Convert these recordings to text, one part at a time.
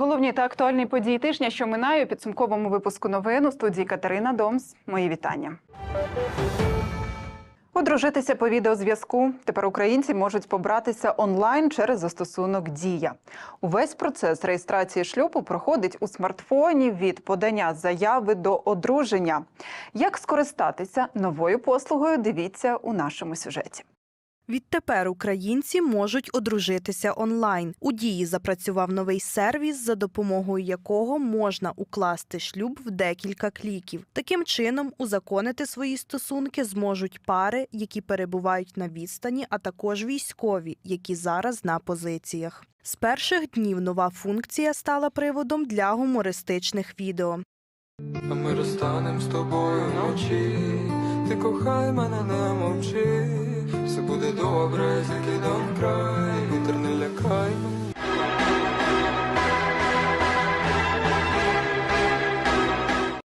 головні та актуальні події тижня, що минає у підсумковому випуску новин у студії Катерина Домс. Мої вітання. Одружитися по відеозв'язку. Тепер українці можуть побратися онлайн через застосунок Дія. Увесь процес реєстрації шлюбу проходить у смартфоні від подання заяви до одруження. Як скористатися новою послугою? Дивіться у нашому сюжеті. Відтепер українці можуть одружитися онлайн. У дії запрацював новий сервіс, за допомогою якого можна укласти шлюб в декілька кліків. Таким чином, узаконити свої стосунки зможуть пари, які перебувають на відстані, а також військові, які зараз на позиціях. З перших днів нова функція стала приводом для гумористичних відео. А ми розстанем з тобою вночі. Ти кохай мене, не мовчи. Все буде добре, тільки дам край, вітер не лякай.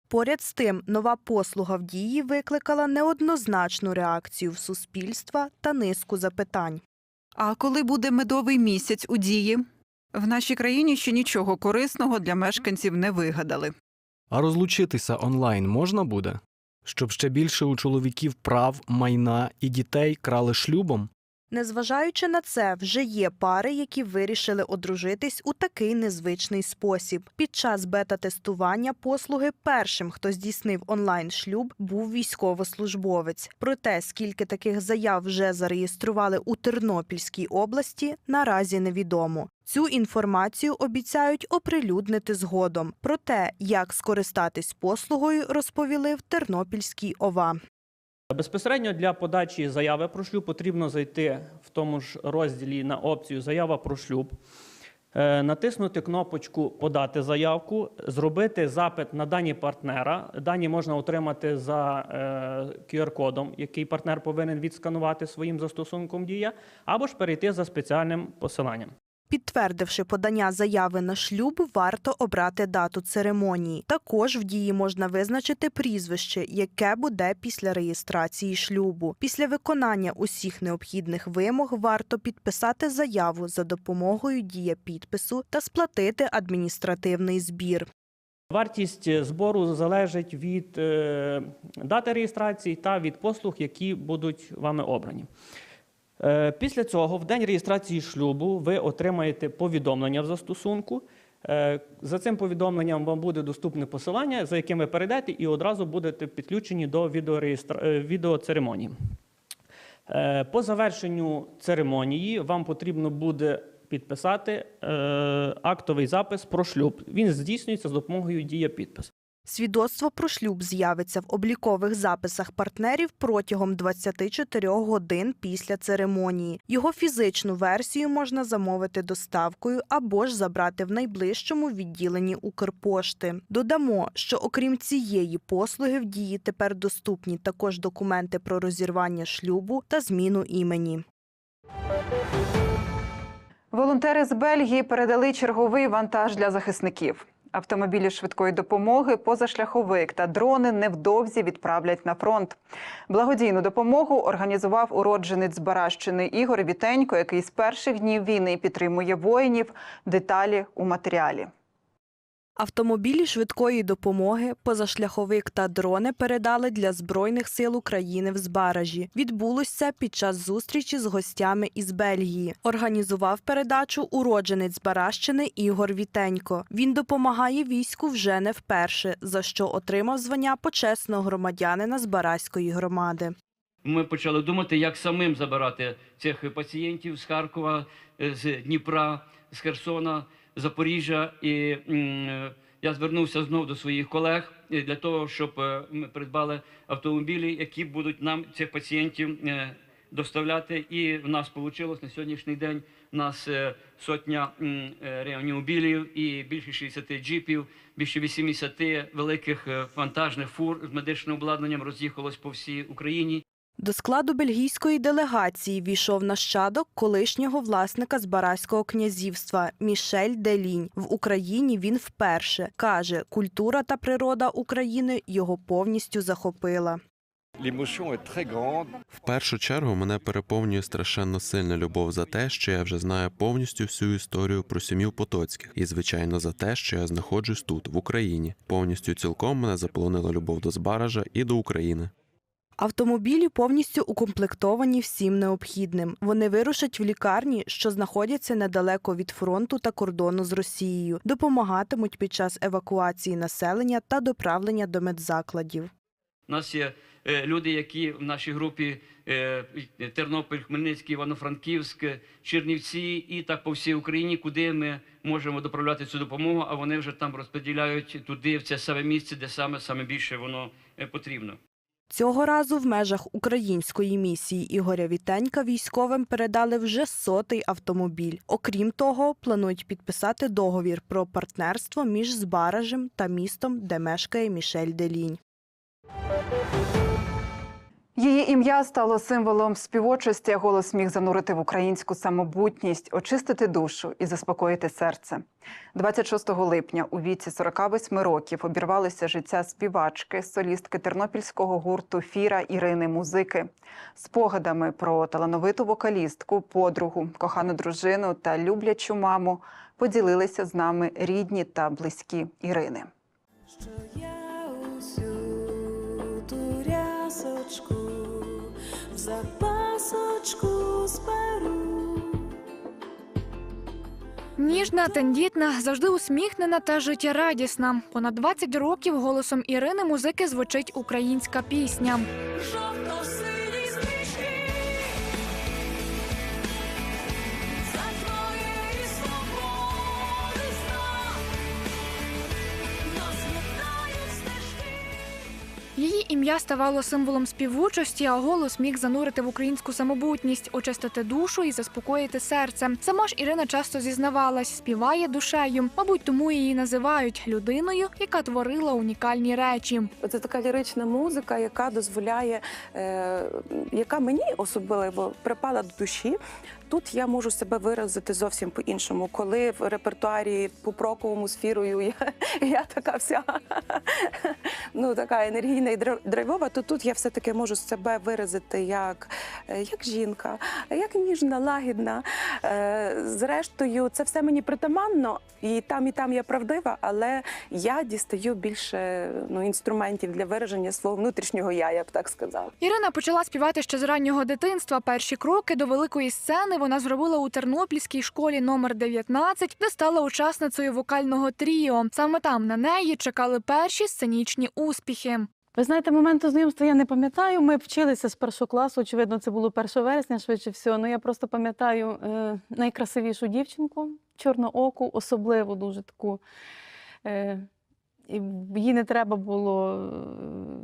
Поряд з тим, нова послуга в дії викликала неоднозначну реакцію в суспільства та низку запитань. А коли буде медовий місяць у дії? В нашій країні ще нічого корисного для мешканців не вигадали. А розлучитися онлайн можна буде? Щоб ще більше у чоловіків прав, майна і дітей крали шлюбом? Незважаючи на це, вже є пари, які вирішили одружитись у такий незвичний спосіб. Під час бета-тестування послуги першим, хто здійснив онлайн-шлюб, був військовослужбовець. Проте, скільки таких заяв вже зареєстрували у Тернопільській області, наразі невідомо. Цю інформацію обіцяють оприлюднити згодом. Про те, як скористатись послугою, розповіли в Тернопільській ОВА. Безпосередньо для подачі заяви про шлюб потрібно зайти в тому ж розділі на опцію Заява про шлюб, е, натиснути кнопочку Подати заявку, зробити запит на дані партнера. Дані можна отримати за е, QR-кодом, який партнер повинен відсканувати своїм застосунком Дія, або ж перейти за спеціальним посиланням. Підтвердивши подання заяви на шлюб, варто обрати дату церемонії. Також в дії можна визначити прізвище, яке буде після реєстрації шлюбу. Після виконання усіх необхідних вимог варто підписати заяву за допомогою дія підпису та сплатити адміністративний збір. Вартість збору залежить від е, дати реєстрації та від послуг, які будуть вами обрані. Е, Після цього, в день реєстрації шлюбу, ви отримаєте повідомлення в застосунку. Е, За цим повідомленням вам буде доступне посилання, за яким ви перейдете, і одразу будете підключені до е, відеоцеремонії. По завершенню церемонії вам потрібно буде підписати актовий запис про шлюб. Він здійснюється з допомогою дія. Свідоцтво про шлюб з'явиться в облікових записах партнерів протягом 24 годин після церемонії. Його фізичну версію можна замовити доставкою або ж забрати в найближчому відділенні Укрпошти. Додамо, що окрім цієї послуги в дії тепер доступні також документи про розірвання шлюбу та зміну імені. Волонтери з Бельгії передали черговий вантаж для захисників. Автомобілі швидкої допомоги, позашляховик та дрони невдовзі відправлять на фронт. Благодійну допомогу організував уродженець Баращини Ігор Вітенько, який з перших днів війни підтримує воїнів. Деталі у матеріалі. Автомобілі швидкої допомоги, позашляховик та дрони передали для Збройних сил України в Збаражі. Відбулося під час зустрічі з гостями із Бельгії. Організував передачу уродженець Баращини Ігор Вітенько. Він допомагає війську вже не вперше, за що отримав звання почесного громадянина Збаразької громади. Ми почали думати, як самим забирати цих пацієнтів з Харкова, е, з Дніпра, з Херсона, Запоріжжя. І я звернувся знов до своїх колег е, для того, щоб е, ми придбали автомобілі, які будуть нам цих пацієнтів е, доставляти. І в нас вийшло на сьогоднішній день. У нас е, сотня е, реанімобілів і більше 60 джипів, більше 80 великих е, вантажних фур з медичним обладнанням роз'їхалось по всій Україні. До складу бельгійської делегації війшов нащадок колишнього власника Збаразького князівства Мішель Делінь. В Україні він вперше каже, культура та природа України його повністю захопила. В першу чергу мене переповнює страшенно сильна любов за те, що я вже знаю повністю всю історію про сім'ю Потоцьких, і звичайно за те, що я знаходжусь тут, в Україні. Повністю цілком мене заполонила любов до Збаража і до України. Автомобілі повністю укомплектовані всім необхідним. Вони вирушать в лікарні, що знаходяться недалеко від фронту та кордону з Росією, допомагатимуть під час евакуації населення та доправлення до медзакладів. У нас є е, люди, які в нашій групі е, Тернопіль, Хмельницький, Івано-Франківськ, Чернівці і так по всій Україні, куди ми можемо доправляти цю допомогу, а вони вже там розподіляють туди, в це саме місце, де саме, саме більше воно е, потрібно. Цього разу в межах української місії Ігоря Вітенька військовим передали вже сотий автомобіль. Окрім того, планують підписати договір про партнерство між Збаражем та містом, де мешкає Мішель Делінь. Її ім'я стало символом співочості, голос міг занурити в українську самобутність, очистити душу і заспокоїти серце. 26 липня у віці 48 років обірвалося життя співачки, солістки тернопільського гурту Фіра Ірини Музики. Спогадами про талановиту вокалістку, подругу, кохану дружину та люблячу маму поділилися з нами рідні та близькі Ірини. Що я в запасочку зберу. Ніжна, тендітна, завжди усміхнена та життєрадісна. Понад 20 років голосом Ірини музики звучить українська пісня. Її ім'я ставало символом співучості, а голос міг занурити в українську самобутність, очистити душу і заспокоїти серце. Сама ж Ірина часто зізнавалась, співає душею. Мабуть, тому її називають людиною, яка творила унікальні речі. Це така лірична музика, яка дозволяє, е, яка мені особливо припала до душі. Тут я можу себе виразити зовсім по-іншому. Коли в репертуарі по проковому сфірою я, я така вся ну, така енергійна і драйв- драйвова, то тут я все-таки можу себе виразити як, як жінка, як ніжна, лагідна. Е, Зрештою, це все мені притаманно, і там, і там я правдива, але я дістаю більше ну, інструментів для вираження свого внутрішнього я, я б так сказала. Ірина почала співати ще з раннього дитинства. Перші кроки до великої сцени вона зробила у Тернопільській школі номер 19, де стала учасницею вокального тріо. Саме там на неї чекали перші сценічні успіхи. Ви знаєте, моменту знайомства я не пам'ятаю. Ми вчилися з першого класу. Очевидно, це було 1 вересня, швидше всього. Ну я просто пам'ятаю е, найкрасивішу дівчинку, чорнооку, особливо дуже таку. Е, їй не треба було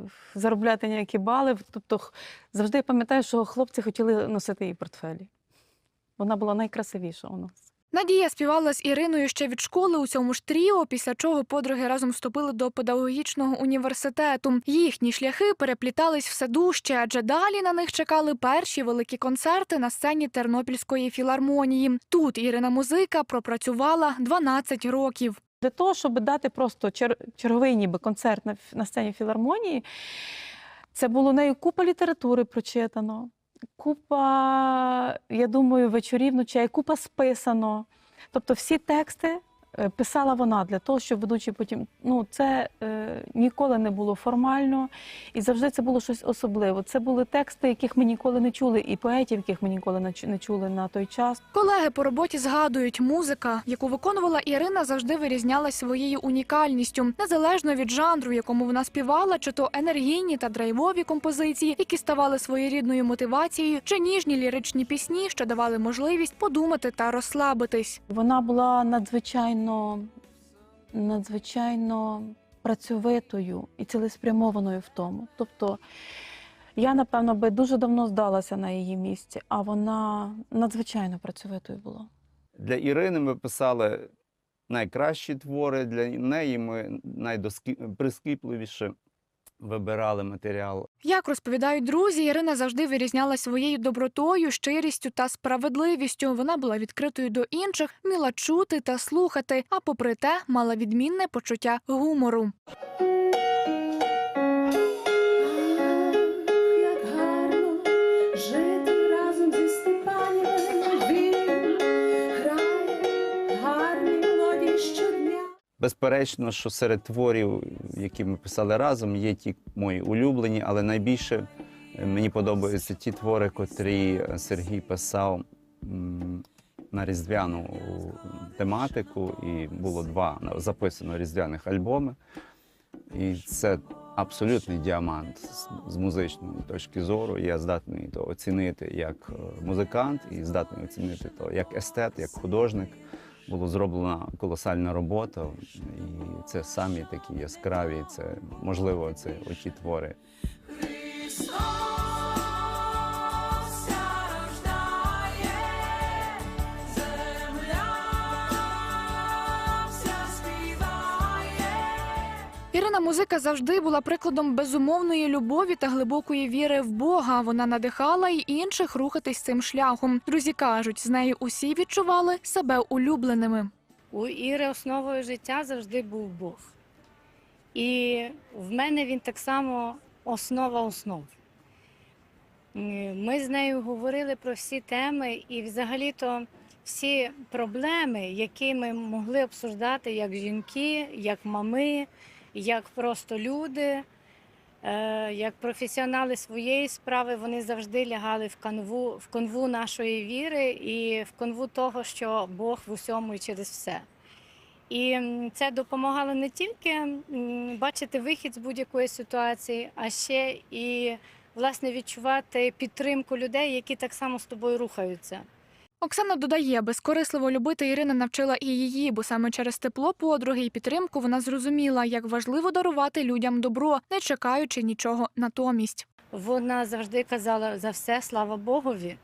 е, заробляти ніякі бали. Тобто, завжди я пам'ятаю, що хлопці хотіли носити її портфелі. Вона була найкрасивіша у нас. Надія співала з Іриною ще від школи у цьому ж тріо, після чого подруги разом вступили до педагогічного університету. Їхні шляхи переплітались все дужче, адже далі на них чекали перші великі концерти на сцені Тернопільської філармонії. Тут Ірина музика пропрацювала 12 років. Для того, щоб дати просто чер- черговий ніби концерт на сцені філармонії, це було нею купа літератури прочитано, купа, я думаю, вечорів, ночей, купа списано. Тобто всі тексти писала вона для того, щоб ведучий потім. Ну, це е, ніколи не було формально, і завжди це було щось особливе. Це були тексти, яких ми ніколи не чули, і поетів, яких ми ніколи не чули на той час. Колеги по роботі згадують, музика, яку виконувала Ірина, завжди вирізнялась своєю унікальністю, незалежно від жанру, в якому вона співала, чи то енергійні та драйвові композиції, які ставали своєрідною мотивацією, чи ніжні ліричні пісні, що давали можливість подумати та розслабитись. Вона була надзвичайно, надзвичайно працьовитою і цілеспрямованою в тому. Тобто я, напевно, би дуже давно здалася на її місці, а вона надзвичайно працьовитою була. Для Ірини ми писали найкращі твори, для неї ми найприскіпливіше вибирали матеріал. Як розповідають друзі, Ірина завжди вирізняла своєю добротою, щирістю та справедливістю. Вона була відкритою до інших, вміла чути та слухати, а попри те, мала відмінне почуття гумору. Безперечно, що серед творів, які ми писали разом, є ті мої улюблені, але найбільше е, мені подобаються ті твори, котрі е, Сергій писав на різдвяну тематику, і було два записано різдвяних альбоми. І це абсолютний діамант з, музичної точки зору. Я здатний то оцінити як е, музикант і здатний оцінити то як естет, як художник. Була зроблена колосальна робота, і це самі такі яскраві. Це можливо, це оті твори. Ірина Музика завжди була прикладом безумовної любові та глибокої віри в Бога. Вона надихала й інших рухатись цим шляхом. Друзі кажуть, з нею усі відчували себе улюбленими. У Іри основою життя завжди був Бог. І в мене він так само основа основ. Ми з нею говорили про всі теми і взагалі-то всі проблеми, які ми могли обсуждати як жінки, як мами, як просто люди, е, як професіонали своєї справи, вони завжди лягали в канву, в канву нашої віри і в канву того, що Бог в усьому і через все. І це допомагало не тільки бачити вихід з будь-якої ситуації, а ще і власне відчувати підтримку людей, які так само з тобою рухаються. Оксана додає, безкорисливо любити Ірина навчила і її, бо саме через тепло подруги і підтримку вона зрозуміла, як важливо дарувати людям добро, не чекаючи нічого натомість. Вона завжди казала за все, слава Богові.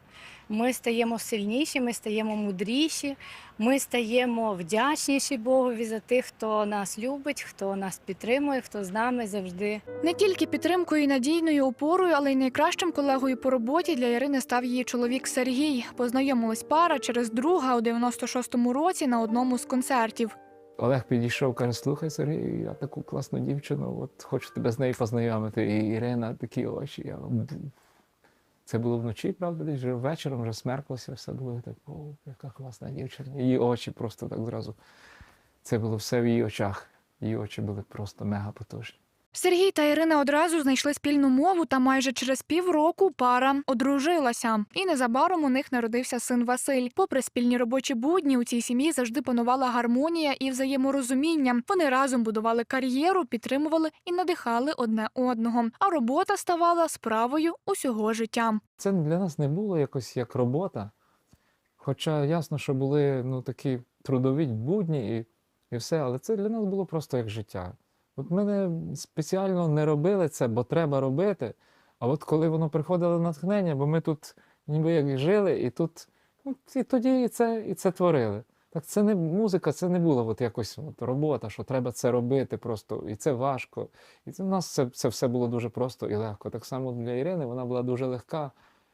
Ми стаємо сильніші, ми стаємо мудріші, ми стаємо вдячніші Богові за тих, хто нас любить, хто нас підтримує, хто з нами завжди. Не тільки підтримкою і надійною опорою, але й найкращим колегою по роботі для Ірини став її чоловік Сергій. Познайомилась пара через друга у 96-му році на одному з концертів. Олег підійшов, каже: слухай, Сергій, я таку класну дівчину, от хочу тебе з нею познайомити. І Ірина такі очі. Я... Це було вночі, правда, десь вже вечором вже смерклося, все було так, о, яка класна дівчина. Її очі просто так зразу. Це було все в її очах. Її очі були просто мега потужні. Сергій та Ірина одразу знайшли спільну мову, та майже через півроку пара одружилася. І незабаром у них народився син Василь. Попри спільні робочі будні, у цій сім'ї завжди панувала гармонія і взаєморозуміння. Вони разом будували кар'єру, підтримували і надихали одне одного. А робота ставала справою усього життя. Це для нас не було якось як робота. Хоча ясно, що були ну, такі трудові будні і, і все, але це для нас було просто як життя. От ми не спеціально не робили це, бо треба робити. А от коли воно приходило натхнення, бо ми тут ніби як жили, і тут ну, і тоді і це, і це творили. Так це не музика, це не було от якось от робота, що треба це робити просто, і це важко. І це, у нас це, це все було дуже просто і легко. Так само для Ірини вона була дуже легка.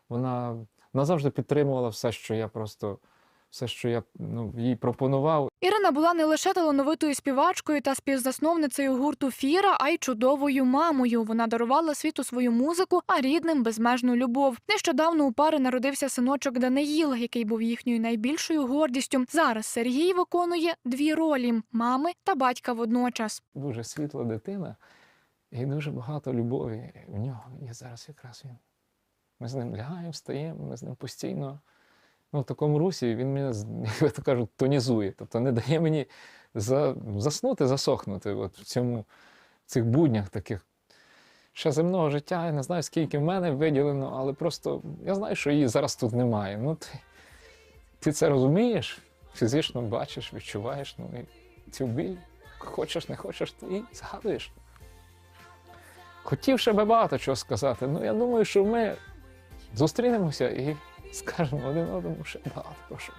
Вона, вона завжди підтримувала все, що я просто, все, що я ну, їй пропонував. Ірина була не лише талановитою співачкою та співзасновницею гурту Фіра, а й чудовою мамою. Вона дарувала світу свою музику, а рідним безмежну любов. Нещодавно у пари народився синочок Даниїл, який був їхньою найбільшою гордістю. Зараз Сергій виконує дві ролі мами та батька водночас. Дуже світла дитина і дуже багато любові в нього. І зараз якраз він. Ми з ним лягаємо, встаємо, ми з ним постійно. Ну, в такому русі він мене, як то кажуть, тонізує. Тобто не дає мені за, заснути, засохнути от в цьому, в цих буднях таких. Ще земного життя, я не знаю, скільки в мене виділено, але просто я знаю, що її зараз тут немає. Ну, ти, ти це розумієш, фізично бачиш, відчуваєш, ну і цю біль, хочеш, не хочеш, ти і згадуєш. Хотів ще би багато чого сказати, ну я думаю, що ми зустрінемося і скажемо один одному ще багато про що.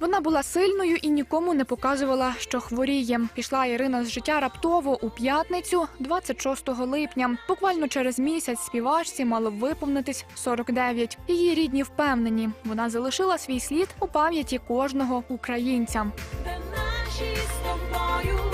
Вона була сильною і нікому не показувала, що хворіє. Пішла Ірина з життя раптово у п'ятницю, 26 липня. Буквально через місяць співачці мало б виповнитись 49. Її рідні впевнені, вона залишила свій слід у пам'яті кожного українця. Де наші з тобою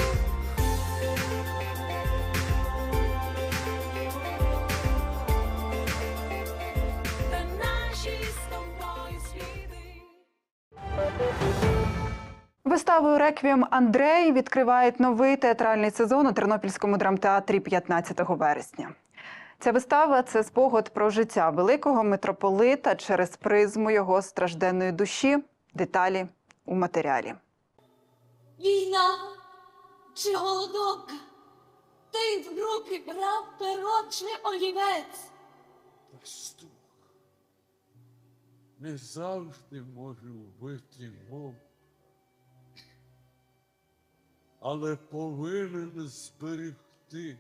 Виставою Реквієм Андрей відкривають новий театральний сезон у Тернопільському драмтеатрі 15 вересня. Ця вистава це спогад про життя великого митрополита через призму його стражденної душі. Деталі у матеріалі. Війна чи голодовка? Ти в руки брав перо чи олівець? Пастух не завжди може вбити мов, але повинен зберегти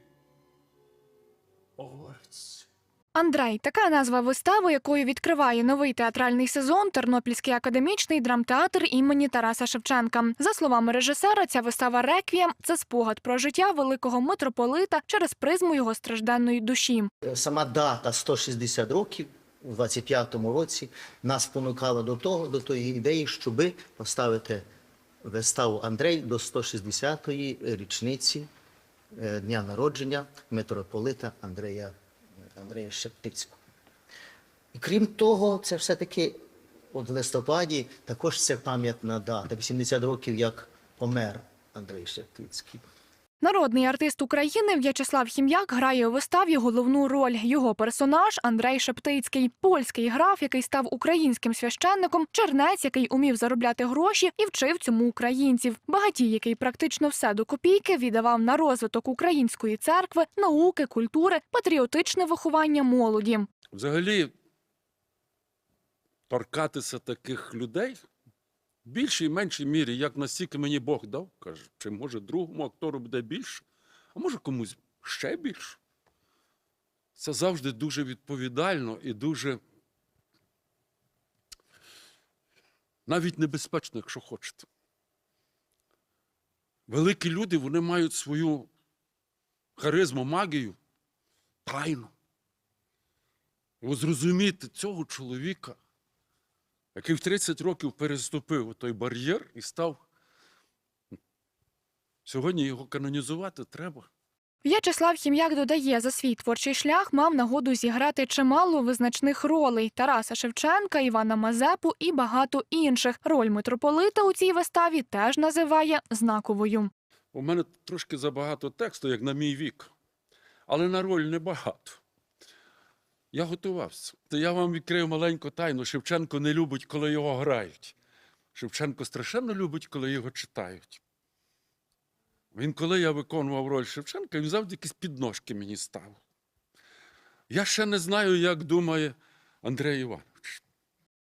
овець. Андрей така назва вистави, якою відкриває новий театральний сезон Тернопільський академічний драмтеатр імені Тараса Шевченка. За словами режисера, ця вистава Реквієм це спогад про життя великого митрополита через призму його стражденної душі. Сама дата 160 років у 25-му році нас спонукала до того, до тої ідеї, щоби поставити виставу Андрей до 160-ї річниці е, дня народження митрополита Андрея, Андрея Шептицького. І крім того, це все-таки от в листопаді також це пам'ятна дата. 80 років, як помер Андрій Шептицький. Народний артист України В'ячеслав Хім'як грає у виставі головну роль. Його персонаж Андрей Шептицький, польський граф, який став українським священником, чернець, який умів заробляти гроші і вчив цьому українців. Багатій, який практично все до копійки віддавав на розвиток української церкви, науки, культури, патріотичне виховання молоді. Взагалі, торкатися таких людей більшій і меншій мірі, як настільки мені Бог дав, каже, чи може другому актору буде більше, а може комусь ще більше. Це завжди дуже відповідально і дуже навіть небезпечно, якщо хочете. Великі люди вони мають свою харизму, магію, тайну. Зрозуміти цього чоловіка, який в 30 років переступив той бар'єр і став. Сьогодні його канонізувати треба. В'ячеслав Хім'як додає, за свій творчий шлях мав нагоду зіграти чимало визначних ролей Тараса Шевченка, Івана Мазепу і багато інших. Роль митрополита у цій виставі теж називає знаковою. У мене трошки забагато тексту, як на мій вік, але на роль небагато. Я готувався. То я вам відкрию маленьку тайну. Шевченко не любить, коли його грають. Шевченко страшенно любить, коли його читають. Він, коли я виконував роль Шевченка, він завжди якісь підножки мені ставив. Я ще не знаю, як думає Андрій Іванович.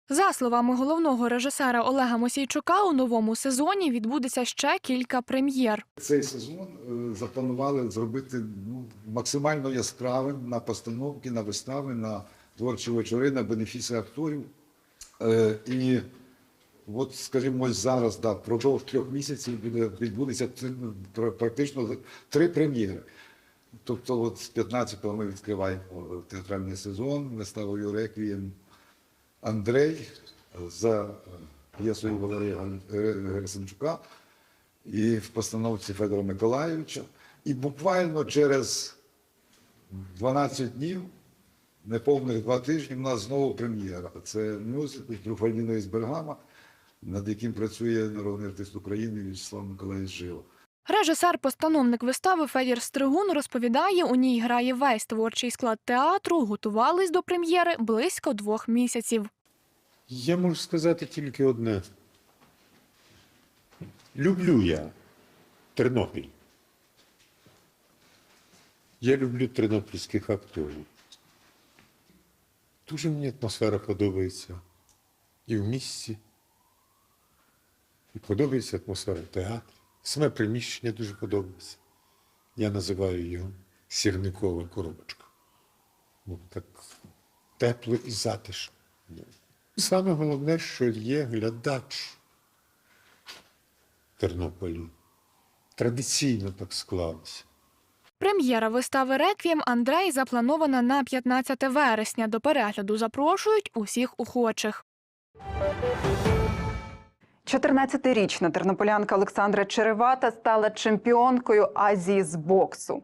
За словами головного режисера Олега Мосійчука, у новому сезоні відбудеться ще кілька прем'єр. Цей сезон е, запланували зробити ну, максимально яскравим на постановки, на вистави, на творчі вечори, на бенефіси акторів. Е, і от, скажімо, зараз, да, впродовж трьох місяців буде, відбудеться практично три прем'єри. Тобто, от з 15-го ми відкриваємо театральний сезон виставою Реквієм Андрей за е, п'єсою Валерія Герасимчука і в постановці Федора Миколайовича. І буквально через 12 днів, неповних два тижні, в нас знову прем'єра. Це мюзикл Труфальніно із Бергама, над яким працює народний артист України В'ячеслав Миколаївич Жила. Режисер-постановник вистави Федір Стригун розповідає, у ній грає весь творчий склад театру, готувались до прем'єри близько двох місяців. Я можу сказати тільки одне. Люблю я Тернопіль. Я люблю тернопільських акторів. Дуже мені атмосфера подобається і в місті, і подобається атмосфера театру. Саме приміщення дуже подобається. Я називаю його сірникова коробочка. Ну, так тепло і затишно. Саме головне, що є глядач Тернополі. Традиційно так склалося. Прем'єра вистави Реквієм Андрей запланована на 15 вересня. До перегляду запрошують усіх охочих. 14-річна тернополянка Олександра Черевата стала чемпіонкою Азії з боксу.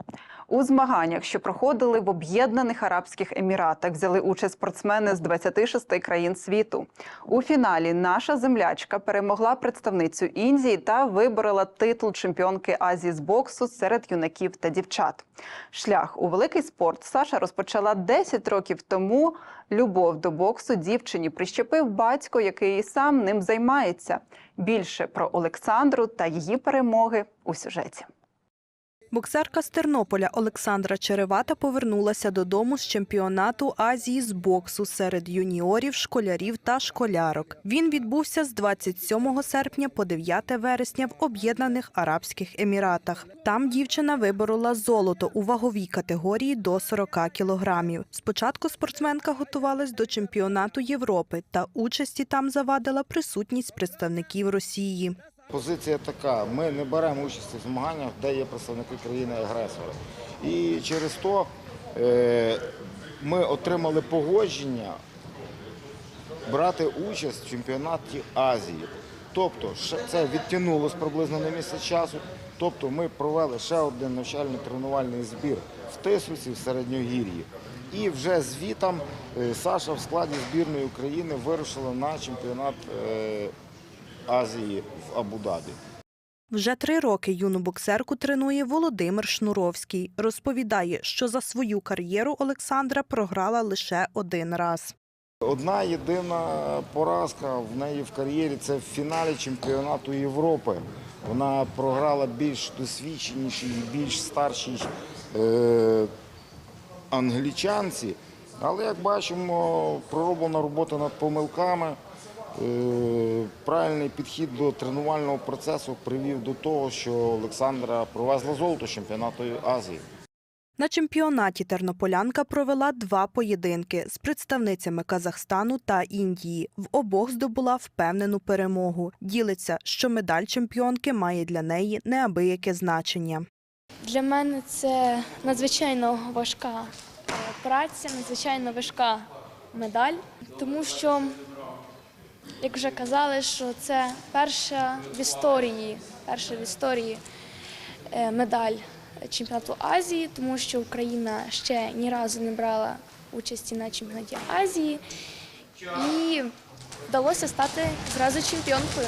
У змаганнях, що проходили в Об'єднаних Арабських Еміратах, взяли участь спортсмени з 26 країн світу. У фіналі наша землячка перемогла представницю Індії та виборола титул чемпіонки Азії з боксу серед юнаків та дівчат. Шлях у великий спорт Саша розпочала 10 років тому. Любов до боксу дівчині прищепив батько, який сам ним займається. Більше про Олександру та її перемоги у сюжеті. Боксерка з Тернополя Олександра Черевата повернулася додому з чемпіонату Азії з боксу серед юніорів, школярів та школярок. Він відбувся з 27 серпня по 9 вересня в Об'єднаних Арабських Еміратах. Там дівчина виборола золото у ваговій категорії до 40 кілограмів. Спочатку спортсменка готувалась до чемпіонату Європи, та участі там завадила присутність представників Росії. Позиція така: ми не беремо участь у змаганнях, де є представники країни-агресора. І через то е, ми отримали погодження брати участь в чемпіонаті Азії. Тобто, це відтягнулося приблизно на місяць часу. Тобто, ми провели ще один навчально-тренувальний збір в Тисуці, в Середньогір'ї. І вже звітом е, Саша в складі збірної України вирушила на чемпіонат е, Азії в Абу-Дабі. Вже три роки юну боксерку тренує Володимир Шнуровський. Розповідає, що за свою кар'єру Олександра програла лише один раз. Одна єдина поразка в неї в кар'єрі це в фіналі чемпіонату Європи. Вона програла більш досвідченішій, більш старшій е, англічанці. Але як бачимо, пророблена робота над помилками. Е, Правильний підхід до тренувального процесу привів до того, що Олександра привезла золото чемпіонату Азії. На чемпіонаті тернополянка провела два поєдинки з представницями Казахстану та Індії. В обох здобула впевнену перемогу. Ділиться, що медаль чемпіонки має для неї неабияке значення. Для мене це надзвичайно важка е, праця, надзвичайно важка медаль, тому що, як вже казали, що це перша в історії, перша в історії е, медаль чемпіонату Азії, тому що Україна ще ні разу не брала участі на чемпіонаті Азії і вдалося стати зразу чемпіонкою.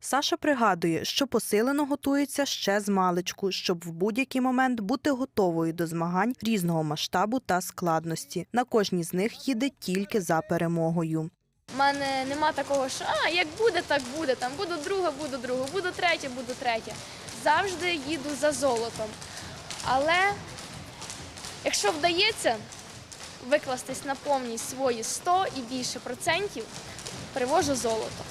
Саша пригадує, що посилено готується ще з маличку, щоб в будь-який момент бути готовою до змагань різного масштабу та складності. На кожній з них їде тільки за перемогою. У мене нема такого, що а як буде, так буде. Там буду друга, буду друга, буду третя, буду третя. Завжди їду за золотом. Але якщо вдається викластись на повність свої 100 і більше процентів, привожу золото.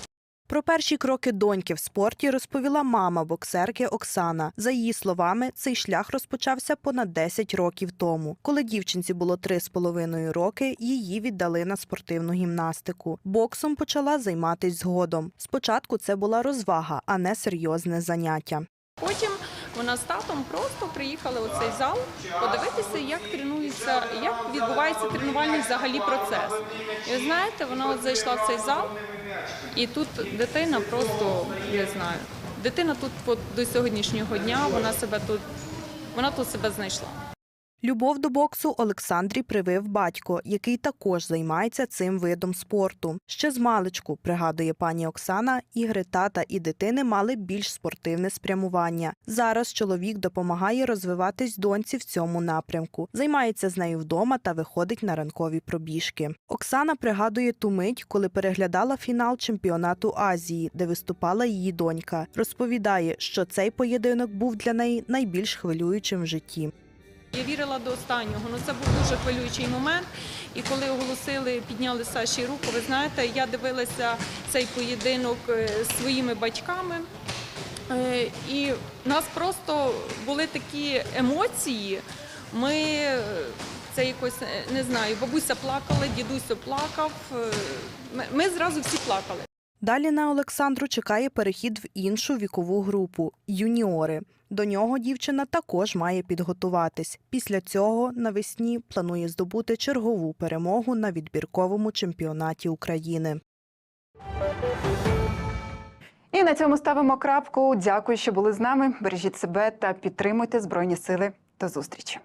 Про перші кроки доньки в спорті розповіла мама боксерки Оксана. За її словами, цей шлях розпочався понад 10 років тому. Коли дівчинці було 3,5 роки, її віддали на спортивну гімнастику. Боксом почала займатися згодом. Спочатку це була розвага, а не серйозне заняття. Потім вона з татом просто приїхали у цей зал подивитися, як тренується, як відбувається тренувальний взагалі процес. І знаєте, вона от зайшла в цей зал, і тут дитина просто не знаю. Дитина тут до сьогоднішнього дня вона себе тут, вона тут себе знайшла. Любов до боксу Олександрі привив батько, який також займається цим видом спорту. Ще з маличку, пригадує пані Оксана, ігри тата і дитини мали більш спортивне спрямування. Зараз чоловік допомагає розвиватись доньці в цьому напрямку, займається з нею вдома та виходить на ранкові пробіжки. Оксана пригадує ту мить, коли переглядала фінал чемпіонату Азії, де виступала її донька. Розповідає, що цей поєдинок був для неї найбільш хвилюючим в житті. Я вірила до останнього. Ну це був дуже хвилюючий момент. І коли оголосили, підняли Саші руку, ви знаєте, я дивилася цей поєдинок е, своїми батьками. Е, І в нас просто були такі емоції. Ми е, це якось не знаю, бабуся плакала, дідусь плакав. Ми, ми зразу всі плакали. Далі на Олександру чекає перехід в іншу вікову групу юніори. До нього дівчина також має підготуватись. Після цього навесні планує здобути чергову перемогу на відбірковому чемпіонаті України. І на цьому ставимо крапку. Дякую, що були з нами. Бережіть себе та підтримуйте Збройні Сили. До зустрічі.